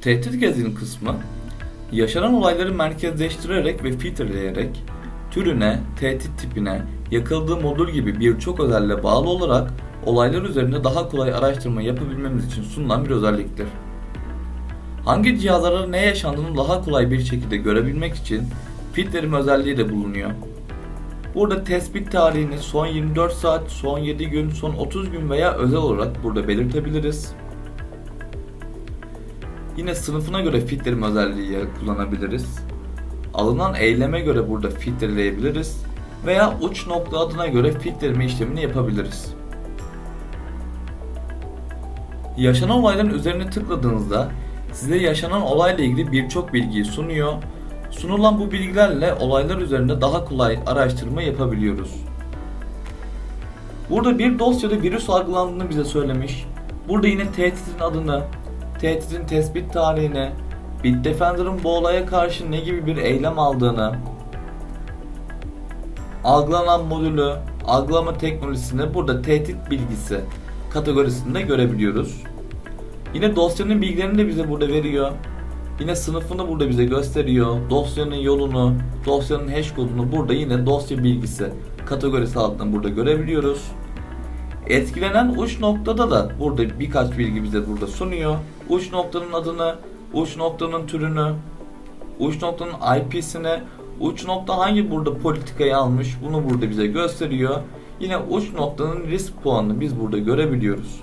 Tehdit gezinin kısmı, yaşanan olayları merkezleştirerek ve filtreleyerek, türüne, tehdit tipine, yakıldığı modül gibi birçok özelliğe bağlı olarak olaylar üzerinde daha kolay araştırma yapabilmemiz için sunulan bir özelliktir. Hangi cihazlara ne yaşandığını daha kolay bir şekilde görebilmek için filtreleme özelliği de bulunuyor. Burada tespit tarihini son 24 saat, son 7 gün, son 30 gün veya özel olarak burada belirtebiliriz. Yine sınıfına göre filtreleme özelliği kullanabiliriz. Alınan eyleme göre burada filtreleyebiliriz veya uç nokta adına göre filtreleme işlemini yapabiliriz. Yaşanan olayların üzerine tıkladığınızda size yaşanan olayla ilgili birçok bilgiyi sunuyor. Sunulan bu bilgilerle olaylar üzerinde daha kolay araştırma yapabiliyoruz. Burada bir dosyada virüs algılandığını bize söylemiş. Burada yine tehditin adını, tehditin tespit tarihini, Bitdefender'ın bu olaya karşı ne gibi bir eylem aldığını, algılanan modülü, algılama teknolojisini burada tehdit bilgisi kategorisinde görebiliyoruz. Yine dosyanın bilgilerini de bize burada veriyor. Yine sınıfını burada bize gösteriyor. Dosyanın yolunu, dosyanın hash kodunu burada yine dosya bilgisi kategorisi altında burada görebiliyoruz. Etkilenen uç noktada da burada birkaç bilgi bize burada sunuyor. Uç noktanın adını, uç noktanın türünü, uç noktanın IP'sini, uç nokta hangi burada politikayı almış bunu burada bize gösteriyor. Yine uç noktanın risk puanını biz burada görebiliyoruz.